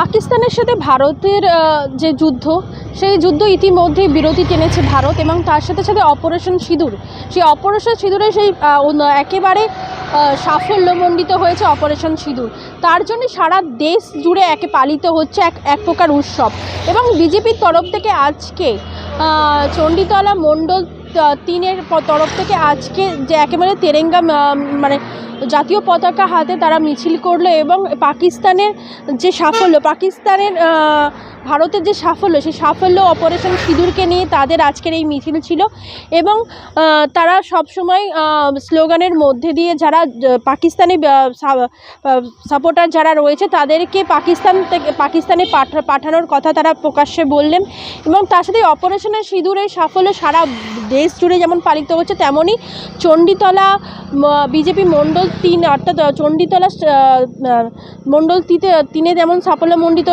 পাকিস্তানের সাথে ভারতের যে যুদ্ধ, সেই যুদ্ধ ইতিমধ্যেই বিরতি টেনেছে ভারত এবং তার সাথে সাথে অপারেশন সিঁদুর। সেই অপারেশন সিঁদুরে সেই একেবারে সাফল্যমণ্ডিত হয়েছে অপারেশন সিঁদুর। তার জন্য সারা দেশ জুড়ে একে পালিত হচ্ছে এক এক প্রকার উৎসব এবং বিজেপির তরফ থেকে আজকে চণ্ডীতলা মণ্ডল তিনের তরফ থেকে আজকে যে একেবারে তেরেঙ্গা মানে জাতীয় পতাকা হাতে তারা মিছিল করল এবং পাকিস্তানের যে সাফল্য, পাকিস্তানের ভারতের যে সাফল্য, সেই সাফল্য অপারেশন সিঁদুরকে নিয়ে তাদের আজকের এই মিছিল ছিল এবং তারা সবসময় স্লোগানের মধ্যে দিয়ে যারা পাকিস্তানি সাপোর্টার যারা রয়েছে তাদেরকে পাকিস্তান থেকে, পাকিস্তানে পাঠা, পাঠানোর কথা তারা প্রকাশ্যে বললেন এবং তার সাথে অপারেশনের সিঁদুরের সাফল্য সারা দেশ জুড়ে যেমন পালিত হচ্ছে তেমনই চণ্ডীতলা বিজেপি মণ্ডল তিন, অর্থাৎ চণ্ডীতলা মণ্ডল তিতে, তিনে যেমন সাফল্যমণ্ডিত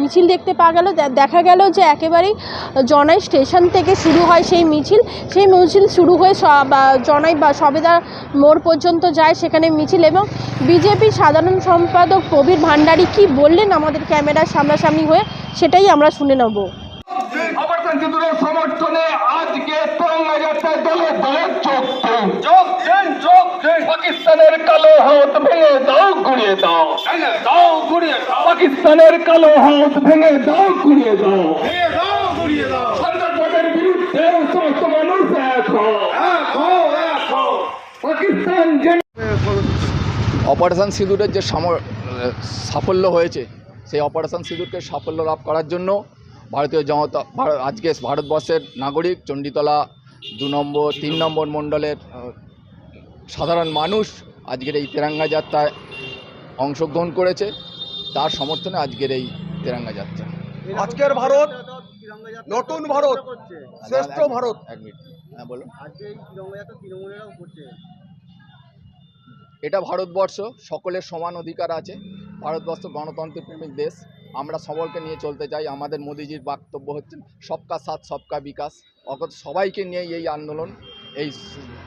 মিছিল দেখতে পাওয়া গেল। দেখা গেল যে একেবারেই জনাই স্টেশন থেকে শুরু হয় সেই মিছিল। সেই মিছিল শুরু হয়ে জনাই বা, সবেদা মোড় পর্যন্ত যায় সেখানে মিছিল এবং বিজেপি সাধারণ সম্পাদক প্রবীর ভান্ডারী কি বললেন আমাদের ক্যামেরার সামনাসামনি হয়ে, সেটাই আমরা শুনে নেব। সমর্থনে আজকে তিরঙ্গা যাত্রায় দলে দলে পাকিস্তানের কালো হাত ভেঙে দাও ঘুরিয়ে দাও। দাও ঘুরিয়ে দাও পাকিস্তানের কালো হাত ভেঙে দাও ঘুরিয়ে দাও। দাও সন্ত্রাসবাদের বিরুদ্ধে সমস্ত মানুষ পাকিস্তান অপারেশন সিঁদুরের যে সাফল্য হয়েছে, সেই অপারেশন সিঁদুরকে সাফল্য লাভ করার জন্য ভারতীয় জনতা আজকে ভারতবর্ষের নাগরিক চণ্ডীতলা দু নম্বর, তিন নম্বর মণ্ডলের সাধারণ মানুষ আজকের এই তেরাঙ্গা যাত্রায় অংশগ্রহণ করেছে। তার সমর্থনে আজকের এই তেরাঙ্গা যাত্রা। আজকের ভারত নতুন ভারত শ্রেষ্ঠ ভারত। এক মিনিট। হ্যাঁ বলুন। এটা ভারতবর্ষ সকলের সমান অধিকার আছে। ভারতবর্ষ গণতন্ত্র প্রেমিক দেশ। আমরা সবলকে নিয়ে চলতে চাই। আমাদের মোদিজির বক্তব্য হচ্ছে সবকা সাথ সবকা বিকাশ। অগত সবাইকে নিয়ে এই আন্দোলন। এই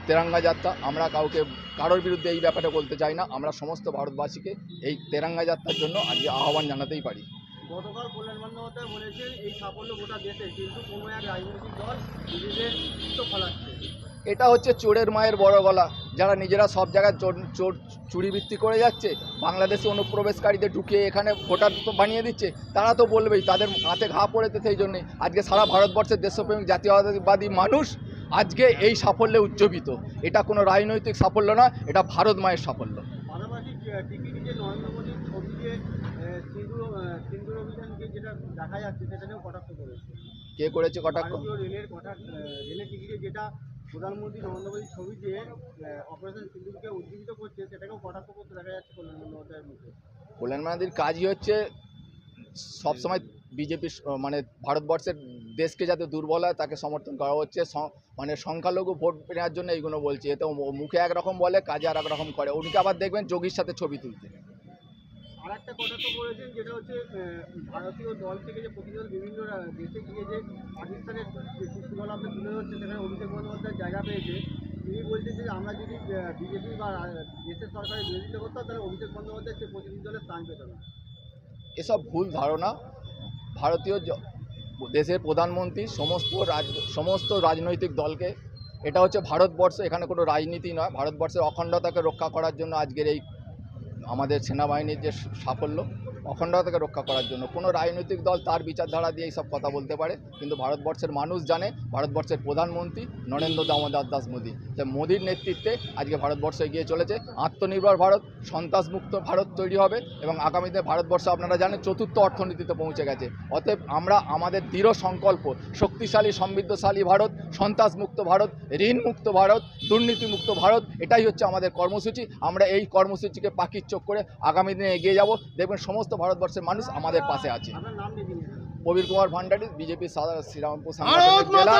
তেরাঙ্গা যাত্রা আমরা কাউকে কারোর বিরুদ্ধে এই ব্যাপারে বলতে চাই না আমরা সমস্ত ভারতবাসীকে এই তেরাঙ্গা যাত্রার জন্য আজকে আহ্বান জানাতেই পারি। গতকাল কল্যাণ বন্দ্যোপাধ্যায় বলেছেন এই সাফল্য গোটা দেশে কিন্তু কোনো এক রাজনৈতিক দল নিজেদের ফলাচ্ছে। এটা হচ্ছে চোরের মায়ের বড় গলা। যারা নিজেরা সব জায়গায় চোর চোর চুরিবৃত্তি করে যাচ্ছে বাংলাদেশে অনুপ্রবেশকারীদের ঢুকিয়ে এখানে ভোটার তো বানিয়ে দিচ্ছে তারা তো বলবেই তাদের হাতে ঘা পড়েছে সেই জন্যে। আজকে সারা ভারতবর্ষের দেশপ্রেমিক জাতীয়তাবাদী মানুষ আজকে এই সাফল্যে উজ্জীবিত। এটা কোনো রাজনৈতিক সাফল্য না এটা ভারত মায়ের সাফল্য। পাশাপাশি আহ, নরেন্দ্র মোদীর ছবিতে আহ, সিন্দুর অভিযানকে যেটা দেখা যাচ্ছে সেটাকেও কটাক্ষ করেছে। কে করেছে কটাক্ষ? রেলের কটাক্ষ রেলের টিকিটে যেটা প্রধানমন্ত্রী নরেন্দ্র মোদীর ছবি দিয়ে অপারেশন সিন্দুরকে উজ্জীবিত করছে সেটাকেও কটাক্ষ করতে দেখা যাচ্ছে কল্যাণ বন্দ্যোপাধ্যায়ের মুখে। কল্যাণ কাজই হচ্ছে সবসময় বিজেপি মানে ভারতবর্ষের দেশকে যাতে দুর্বল হয় তাকে সমর্থন করা হচ্ছে। মানে সংখ্যালঘু ভোট নেওয়ার জন্য এইগুলো বলছে। এতে মুখে একরকম বলে কাজে আর রকম করে। উনিকে আবার দেখবেন যোগীর সাথে ছবি তুলতে। আর একটা কটাক্ষ করেছেন যেটা হচ্ছে ভারতীয় দল থেকে যে প্রতিদল বিভিন্ন দেশে গিয়ে যে পাকিস্তানের তুলে ধরছে সেখানে অভিষেক বন্দ্যোপাধ্যায় জায়গা পেয়েছে। তিনি বলছেন যে আমরা যদি বিজেপি বা দেশের সরকারের বিরোধিতা করতাম তাহলে অভিষেক বন্দ্যোপাধ্যায় সে প্রতিনিধি দলের স্থান পেত না এসব ভুল ধারণা ভারতীয় দেশের প্রধানমন্ত্রী, সমস্ত রাজ, সমস্ত রাজনৈতিক দলকে। এটা হচ্ছে ভারতবর্ষ, এখানে কোনো রাজনীতি নয়। ভারতবর্ষের অখণ্ডতাকে রক্ষা করার জন্য আজকের এই আমাদের সেনাবাহিনীর যে সাফল্য অখণ্ডতাকে রক্ষা করার জন্য। কোনো রাজনৈতিক দল তার বিচারধারা দিয়ে এইসব কথা বলতে পারে, কিন্তু ভারতবর্ষের মানুষ জানে, ভারতবর্ষের প্রধানমন্ত্রী নরেন্দ্র দামোদর দাস মোদী। যে মোদীর নেতৃত্বে আজকে ভারতবর্ষ এগিয়ে চলেছে, আত্মনির্ভর ভারত, সন্ত্রাসমুক্ত ভারত তৈরি হবে এবং আগামীতে ভারতবর্ষ আপনারা জানেন চতুর্থ অর্থনীতিতে পৌঁছে গেছে। অতএব আমরা আমাদের দৃঢ় সংকল্প, শক্তিশালী, সমৃদ্ধশালী ভারত, সন্ত্রাসমুক্ত ভারত, ঋণমুক্ত ভারত, দুর্নীতিমুক্ত ভারত, এটাই হচ্ছে আমাদের কর্মসূচি। আমরা এই কর্মসূচিকে পাখির চোখ করে আগামী দিনে এগিয়ে যাব। দেখবেন সমস্ত ভারতবর্ষের মানুষ আমাদের পাশে আছে। প্রবীর কুমার ভান্ডারী বিজেপি শ্রীরামপুর ভারত সাংগঠনিক জেলা